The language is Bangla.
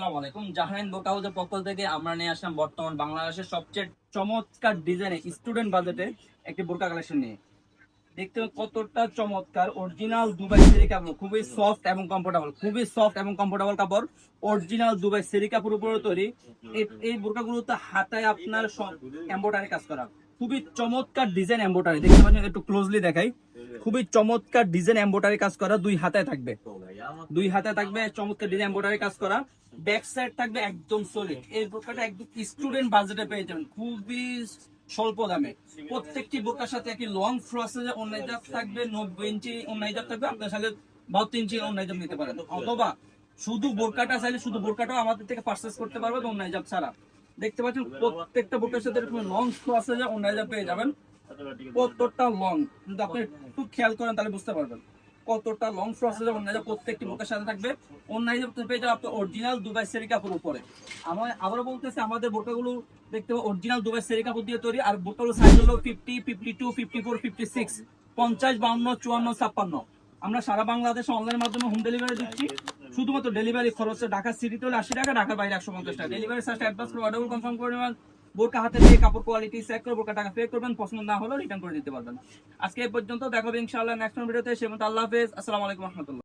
আসসালামু আলাইকুম। জাহানাইন বোরকা হাউসের পক্ষ থেকে আমরা নিয়ে আসলাম বর্তমান বাংলাদেশের সবচেয়ে চমৎকার ডিজাইনে স্টুডেন্ট বাজেটে একটি বোরকা কালেকশন নিয়ে। দেখতে কতটা চমৎকার অরিজিনাল দুবাই সেরি কাপড়, খুবই সফট এবং কমফোর্টেবল খুবই সফট এবং কমফোর্টেবল কাপড় অরিজিনাল দুবাই সেরি কাপড় উপরে তৈরি। এই- এই বোরকাগুলোতে হাতায় আপনার এম্বোটারি কাজ করা। খুবই চমৎকার ডিজাইন এম্বোটারি দেখতে পাচ্ছেন, একটু ক্লোজলি দেখাই। খুবই চমৎকার ডিজাইন এম্বোটারি কাজ করা, দুই হাতায় থাকবে। দুই হাতে থাকবে চমৎকার ডিজাইন এম্বোটারি কাজ করা। ব্যাক সাইড থাকবে একদম সলিড এই বোরকাটা একদম স্টুডেন্ট বাজেটে পেয়ে যাবেন। খুবই স্বল্প দামে। প্রত্যেকটি বোরকার সাথে একটি লং ফ্রসেজে অন্যায় জাপ থাকবে, নব্বই ইঞ্চি অন্যায় জাপ থাকবে। আপনার সাথে বাহাত্তর ইঞ্চি অন্যায় জাপ নিতে পারেন। অথবা শুধু বোরকাটা চাইলে শুধু বোরকাটাও আমাদের থেকে পারচেস করতে পারবেন অন্যায় জাপ ছাড়া। দেখতে পাচ্ছেন, প্রত্যেকটা বোরকার সাথে এরকম লং ফ্রসেজে অন্যায় জাপ পেয়ে যাবেন। কতটা লং কিন্তু আপনি একটু খেয়াল করেন, তাহলে বুঝতে পারবেন। কতটা লং প্রসেসে অন্যায় প্রত্যেকটি বুকের সাথে থাকবে অন্যায় পেয়ে যাবে আপনার অরিজিনাল দুবাই সেরি কাপড় উপরে। আমার আবারও বলতেছে, আমাদের বোরকাগুলো দেখতে পাবো অরিজিনাল দুবাই সেরি কাপড় দিয়ে তৈরি, আর বোরকাগুলো সাইজ হলো fifty fifty two fifty four fifty six পঞ্চাশ, বাউন্ন, চুয়ান্ন, ছাপ্পান্ন। আমরা সারা বাংলাদেশে অনলাইনের মাধ্যমে হোম ডেলিভারি দিচ্ছি। শুধুমাত্র ডেলিভারি খরচ ঢাকা সিটিতে হলে আশি টাকা, ঢাকার বাইরে একশো পঞ্চাশ টাকা। ডেলিভারি চার্জ অ্যাডভান্স করে অর্ডার কনফার্ম করে নেবেন। বোরকা হাতে দিয়ে কাপড় কোয়ালিটি চেক করে বোরকা টাকা পে করবেন, পছন্দ না হলেও রিটার্ন করে দিতে পারবেন। আজকে এই পর্যন্ত দেখাবে ইনশাআল্লাহ নেক্সট ভিডিওতে, সে আল্লাহ হাফেজ, আসসালামু আলাইকুম রহমতুল্লাহ।